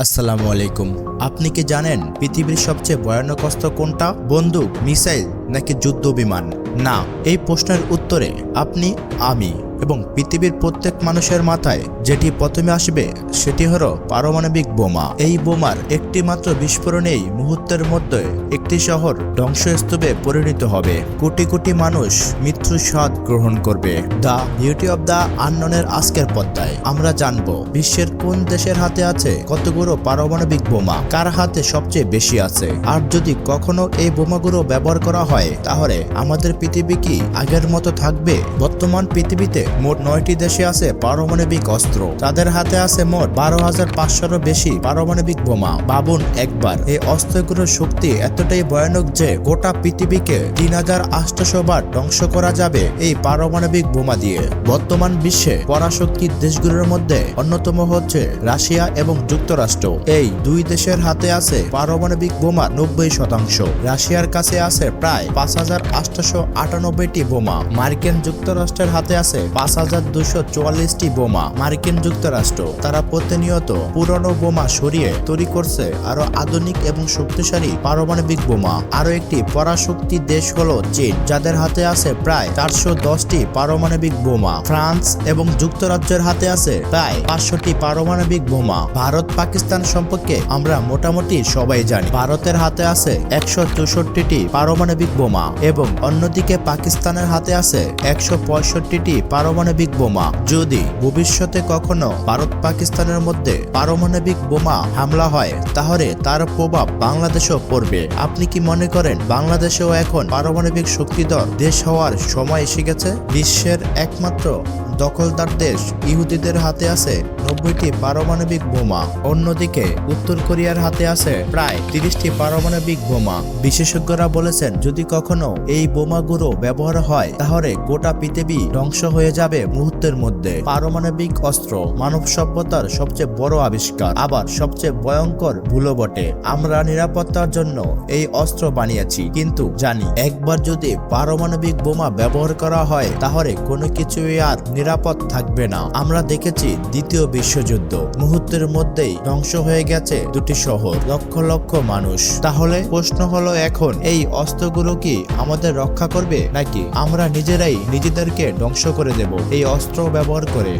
আসসালামু আলাইকুম। আপনি কি জানেন পৃথিবীর সবচেয়ে ভয়ানক অস্ত্র কোনটা? বন্দুক, মিসাইল নাকি যুদ্ধ বিমান? না, এই প্রশ্নের উত্তরে আপনি, আমি। এবং পৃথিবীর প্রত্যেক মানুষের মাথায় যেটি প্রথমে আসবে, সেটি হল পারমাণবিক বোমা। এই বোমার একটি মাত্র বিস্ফোরণেই মুহূর্তের মধ্যে একটি শহর ধ্বংসস্তূপে পরিণত হবে। কোটি কোটি মানুষ মৃত্যুর স্বাদ গ্রহণ করবে। দ্য বিউটি অব দ্য আননের আজকের পর্দায় আমরা জানব, বিশ্বের কোন দেশের হাতে আছে কতগুলো পারমাণবিক বোমা? কার হাতে সবচেয়ে বেশি আছে? আর যদি কখনো এই বোমাগুলো ব্যবহার করা হয়, তাহলে আমাদের পৃথিবী কি আগের মতো থাকবে? বর্তমান পৃথিবীতে মোট নয়টি দেশে আছে পারমাণবিক অস্ত্র। তাদের হাতে আছে মোট বারো হাজার পাঁচশোরও বেশি পারমাণবিক বোমা। বাবুন, একবার, এই অস্ত্রগুলোর শক্তি এতটাই ভয়ানক যে গোটা পৃথিবীকে তিন হাজার আটশো বার ধ্বংস করা যাবে এই পারমাণবিক বোমা দিয়ে। বর্তমান বিশ্বে পরাশক্তির দেশগুলোর মধ্যে অন্যতম হচ্ছে রাশিয়া এবং যুক্তরাষ্ট্র। এই দুই দেশের হাতে আছে পারমাণবিক বোমা নব্বই শতাংশ। রাশিয়ার কাছে আছে প্রায় পাঁচ হাজার আটশো আটানব্বইটি বোমা। মার্কিন যুক্তরাষ্ট্রের হাতে আছে পাঁচ হাজার দুশো চুয়াল্লিশটি বোমা মার্কিন যুক্তরাষ্ট্র। তারা প্রতিনিয়ত পুরনো বোমা সরিয়ে তৈরি করছে আরও আধুনিক এবং শক্তিশালী পারমাণবিক বোমা। আরও একটি পরাশক্তি দেশ হলো চীন, যাদের হাতে আছে প্রায় চারশো দশটি পারমাণবিক বোমা। ফ্রান্স এবং যুক্তরাজ্যের হাতে আছে প্রায় পাঁচশোটি পারমাণবিক বোমা। ভারত পাকিস্তান সম্পর্কে আমরা মোটামুটি সবাই জানি। ভারতের হাতে আছে একশো চৌষট্টিটি পারমাণবিক বোমা এবং অন্যদিকে পাকিস্তানের হাতে আছে একশো পঁয়ষট্টিটি পারমাণবিক বোমা। যদি ভবিষ্যতে কখনো ভারত পাকিস্তানের মধ্যে পারমাণবিক বোমা হামলা হয়, তাহলে তার প্রভাব বাংলাদেশেও পড়বে। আপনি কি মনে করেন বাংলাদেশেও এখন পারমাণবিক শক্তিধর দেশ হওয়ার সময় এসে গেছে? বিশ্বের একমাত্র দখলদার দেশ ইহুদিদের হাতে আছে নব্বইটি পারমাণবিক বোমা। অন্যদিকে উত্তর কোরিয়ার হাতে আছে প্রায় তিরিশটি পারমাণবিক বোমা। বিশেষজ্ঞরা বলেছেন, যদি কখনো এই বোমাগুলো ব্যবহার হয়, তাহলে গোটা পৃথিবী ধ্বংস হয়ে যাবে মুহূর্তের মধ্যে। পারমাণবিক অস্ত্র মানব সভ্যতার সবচেয়ে বড় আবিষ্কার, আবার সবচেয়ে ভয়ঙ্কর ভুলো বটে। আমরা নিরাপত্তার জন্য এই অস্ত্র বানিয়েছি, কিন্তু জানি, একবার যদি পারমাণবিক বোমা ব্যবহার করা হয়, তাহলে কোনো কিছুই আর নিরাপদ থাকবে না। আমরা দেখেছি দ্বিতীয় বিশ্বযুদ্ধ। মুহূর্তের মধ্যেই ধ্বংস হয়ে গেছে দুটি শহর, লক্ষ লক্ষ মানুষ। তাহলে প্রশ্ন হলো এখন, এই অস্ত্রগুলো কি আমাদের রক্ষা করবে, নাকি আমরা নিজেরাই নিজেদেরকে ধ্বংস করে দেব? এই অস্ত্র ব্যবহার করে